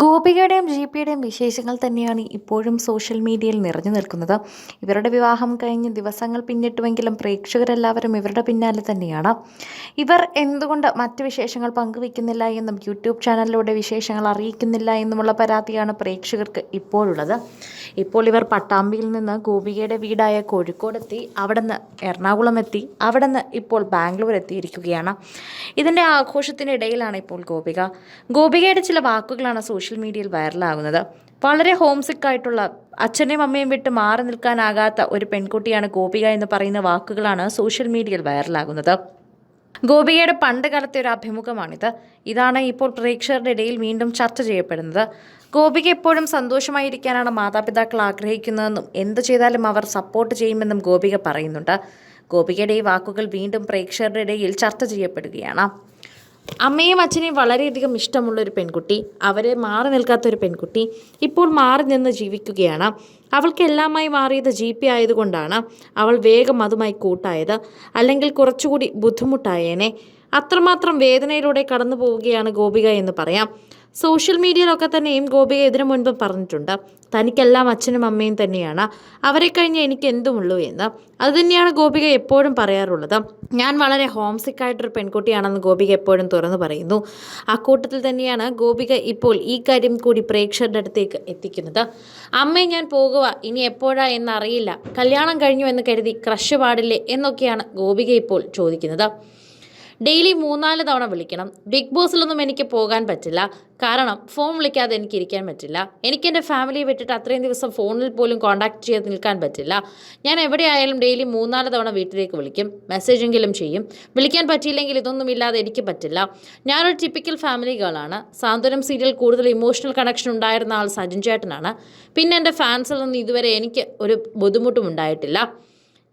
ഗോപികയുടെയും G പിയുടെയും വിശേഷങ്ങൾ തന്നെയാണ് ഇപ്പോഴും സോഷ്യൽ മീഡിയയിൽ നിറഞ്ഞു നിൽക്കുന്നത്. ഇവരുടെ വിവാഹം കഴിഞ്ഞ് ദിവസങ്ങൾ പിന്നിട്ടുവെങ്കിലും പ്രേക്ഷകരെല്ലാവരും ഇവരുടെ പിന്നാലെ തന്നെയാണ്. ഇവർ എന്തുകൊണ്ട് മറ്റ് വിശേഷങ്ങൾ പങ്കുവെക്കുന്നില്ല എന്നും യൂട്യൂബ് ചാനലിലൂടെ വിശേഷങ്ങൾ അറിയിക്കുന്നില്ല എന്നുമുള്ള പരാതിയാണ് പ്രേക്ഷകർക്ക് ഇപ്പോഴുള്ളത്. ഇപ്പോൾ ഇവർ പട്ടാമ്പിയിൽ നിന്ന് ഗോപികയുടെ വീടായ കോഴിക്കോടെത്തി അവിടെ നിന്ന് എറണാകുളം എത്തി അവിടെ നിന്ന് ഇപ്പോൾ ബാംഗ്ലൂർ എത്തിയിരിക്കുകയാണ്. ഇതിന്റെ ആഘോഷത്തിനിടയിലാണ് ഇപ്പോൾ ഗോപിക. ഗോപികയുടെ ചില വാക്കുകളാണ് സോഷ്യൽ മീഡിയയിൽ വൈറലാകുന്നത്. വളരെ ഹോംസിക്ക് ആയിട്ടുള്ള അച്ഛനെയും അമ്മയും വിട്ട് മാറി നിൽക്കാനാകാത്ത ഒരു പെൺകുട്ടിയാണ് ഗോപിക എന്ന് പറയുന്ന വാക്കുകളാണ് സോഷ്യൽ മീഡിയയിൽ വൈറലാകുന്നത്. ഗോപികയുടെ പണ്ട് കാലത്തെ ഒരു അഭിമുഖമാണിത്. ഇതാണ് ഇപ്പോൾ പ്രേക്ഷകരുടെ ഇടയിൽ വീണ്ടും ചർച്ച ചെയ്യപ്പെടുന്നത്. ഗോപിക എപ്പോഴും സന്തോഷമായിരിക്കാനാണ് മാതാപിതാക്കൾ ആഗ്രഹിക്കുന്നതെന്നും എന്ത് ചെയ്താലും അവർ സപ്പോർട്ട് ചെയ്യുമെന്നും ഗോപിക പറയുന്നുണ്ട്. ഗോപികയുടെ ഈ വാക്കുകൾ വീണ്ടും പ്രേക്ഷകരുടെ ഇടയിൽ ചർച്ച ചെയ്യപ്പെടുകയാണ്. അമ്മയും അച്ഛനെയും വളരെയധികം ഇഷ്ടമുള്ള ഒരു പെൺകുട്ടി അവരെ മാറി നിൽക്കാത്ത ഒരു പെൺകുട്ടി ഇപ്പോൾ മാറി നിന്ന് ജീവിക്കുകയാണ്. അവൾക്ക് എല്ലാമായി മാറിയത് ജി പി ആയതുകൊണ്ടാണ്. അവൾ വേഗം അതുമായി കൂട്ടായത്. അല്ലെങ്കിൽ കുറച്ചുകൂടി ബുദ്ധിമുട്ടായേനെ. അത്രമാത്രം വേദനയിലൂടെ കടന്നു പോവുകയാണ് ഗോപിക എന്ന് പറയാം. സോഷ്യൽ മീഡിയയിലൊക്കെ തന്നെയും ഗോപിക ഇതിനു മുൻപ് പറഞ്ഞിട്ടുണ്ട്. തനിക്കെല്ലാം അച്ഛനും അമ്മയും തന്നെയാണ്. അവരെ കഴിഞ്ഞ് എനിക്ക് എന്തുമുള്ളൂ എന്ന്. അത് തന്നെയാണ് ഗോപിക എപ്പോഴും പറയാറുള്ളത്. ഞാൻ വളരെ ഹോംസിക് ആയിട്ടൊരു പെൺകുട്ടിയാണെന്ന് ഗോപിക എപ്പോഴും തുറന്നു പറയുന്നു. ആ കൂട്ടത്തിൽ തന്നെയാണ് ഗോപിക ഇപ്പോൾ ഈ കാര്യം കൂടി പ്രേക്ഷകരുടെ അടുത്തേക്ക് എത്തിക്കുന്നത്. അമ്മയെ ഞാൻ പോകുക ഇനി എപ്പോഴാ എന്നറിയില്ല. കല്യാണം കഴിഞ്ഞു എന്ന് കരുതി ക്രഷ് പാടില്ലേ എന്നൊക്കെയാണ് ഗോപിക ഇപ്പോൾ ചോദിക്കുന്നത്. ഡെയിലി മൂന്നാൽ തവണ വിളിക്കണം. ബിഗ് ബോസിലൊന്നും എനിക്ക് പോകാൻ പറ്റില്ല. കാരണം ഫോൺ വിളിക്കാതെ എനിക്ക് ഇരിക്കാൻ പറ്റില്ല. എനിക്ക് എന്റെ ഫാമിലിയെ വിട്ടിട്ട് അത്രയും ദിവസം ഫോണിൽ പോലും കോൺടാക്ട് ചെയ്ത് നിൽക്കാൻ പറ്റില്ല. ഞാൻ എവിടെയായാലും ഡെയിലി മൂന്നാൽ തവണ വീട്ടിലേക്ക് വിളിക്കും. മെസ്സേജെങ്കിലും ചെയ്യും. വിളിക്കാൻ പറ്റിയില്ലെങ്കിൽ ഇതൊന്നും ഇല്ലാതെ എനിക്ക് പറ്റില്ല. ഞാനൊരു ടിപ്പിക്കൽ ഫാമിലി ഗേളാണ് സാന്ത്വനം സീരിയൽ കൂടുതൽ ഇമോഷണൽ കണക്ഷൻ ഉണ്ടായിരുന്ന ആൾ സജിൻ ചേട്ടനാണ്. പിന്നെ എന്റെ ഫാൻസിൽ നിന്ന് ഇതുവരെ എനിക്ക് ഒരു ബുദ്ധിമുട്ടും ഉണ്ടായിട്ടില്ല.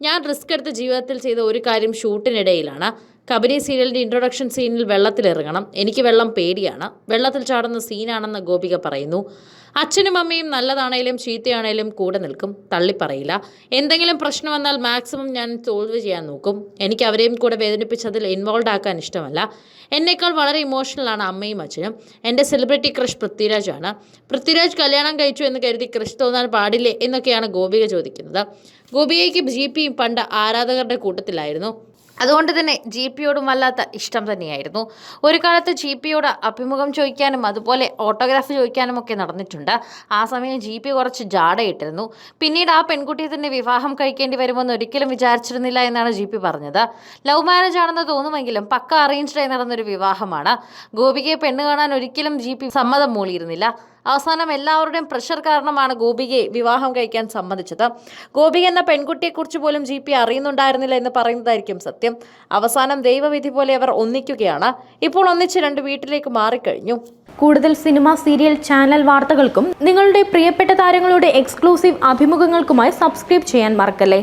ഞാൻ റിസ്ക് എടുത്ത് ജീവിതത്തിൽ ചെയ്ത ഒരു കാര്യം ഷൂട്ടിനിടയിലാണ് കബനി സീരിയലിന്റെ ഇൻട്രൊഡക്ഷൻ സീനിൽ വെള്ളത്തിലിറങ്ങണം. എനിക്ക് വെള്ളം പേടിയാണ്. വെള്ളത്തിൽ ചാടുന്ന സീനാണെന്ന് ഗോപിക പറയുന്നു. അച്ഛനും അമ്മയും നല്ലതാണേലും ചീത്തയാണേലും കൂടെ നിൽക്കും. തള്ളിപ്പറയില്ല എന്തെങ്കിലും പ്രശ്നം വന്നാൽ മാക്സിമം ഞാൻ സോൾവ് ചെയ്യാൻ നോക്കും. എനിക്ക് അവരെയും കൂടെ വേദനിപ്പിച്ചതിൽ ഇൻവോൾവ് ആക്കാൻ ഇഷ്ടമല്ല. എന്നേക്കാൾ വളരെ ഇമോഷണലാണ് അമ്മയും അച്ഛനും. എന്റെ സെലിബ്രിറ്റി ക്രഷ് പൃഥ്വിരാജാണ് പൃഥ്വിരാജ് കല്യാണം കഴിച്ചു എന്ന് കരുതി ക്രഷ് തോന്നാൻ പാടില്ലേ എന്നൊക്കെയാണ് ഗോപിക ചോദിക്കുന്നത്. ഗോപികയ്ക്ക് ജി പണ്ട് ആരാധകരുടെ കൂട്ടത്തിലായിരുന്നു. അതുകൊണ്ട് തന്നെ ജി പിയോടും വല്ലാത്ത ഇഷ്ടം തന്നെയായിരുന്നു. ഒരു കാലത്ത് ജി പിയോട് അഭിമുഖം ചോദിക്കാനും അതുപോലെ ഓട്ടോഗ്രാഫ് ചോദിക്കാനും ഒക്കെ നടന്നിട്ടുണ്ട്. ആ സമയം ജി പി കുറച്ച് ജാടയിട്ടിരുന്നു. പിന്നീട് ആ പെൺകുട്ടിയെ തന്നെ വിവാഹം കഴിക്കേണ്ടി വരുമെന്ന് ഒരിക്കലും വിചാരിച്ചിരുന്നില്ല എന്നാണ് ജി പി പറഞ്ഞത്. ലവ് മാരേജ് ആണെന്ന് തോന്നുമെങ്കിലും പക്ക അറേഞ്ച്ഡായി നടന്നൊരു വിവാഹമാണ്. ഗോപികയെ പെണ്ണ് കാണാൻ ഒരിക്കലും ജി പി സമ്മതം മൂളിയിരുന്നില്ല. അവസാനം എല്ലാവരുടെയും പ്രഷർ കാരണമാണ് ഗോപികയെ വിവാഹം കഴിക്കാൻ സമ്മതിച്ചത്. ഗോപിക എന്ന പെൺകുട്ടിയെക്കുറിച്ച് പോലും ജി പി അറിയുന്നുണ്ടായിരുന്നില്ല എന്ന് പറയുന്നതായിരിക്കും സത്യം. അവസാനം ദൈവവിധി പോലെ അവർ ഒന്നിക്കുകയാണ്. ഇപ്പോൾ ഒന്നിച്ച് രണ്ട് വീട്ടിലേക്ക് മാറിക്കഴിഞ്ഞു. കൂടുതൽ സിനിമ സീരിയൽ ചാനൽ വാർത്തകൾക്കും നിങ്ങളുടെ പ്രിയപ്പെട്ട താരങ്ങളുടെ എക്സ്ക്ലൂസീവ് അഭിമുഖങ്ങൾക്കുമായി സബ്സ്ക്രൈബ് ചെയ്യാൻ മറക്കല്ലേ?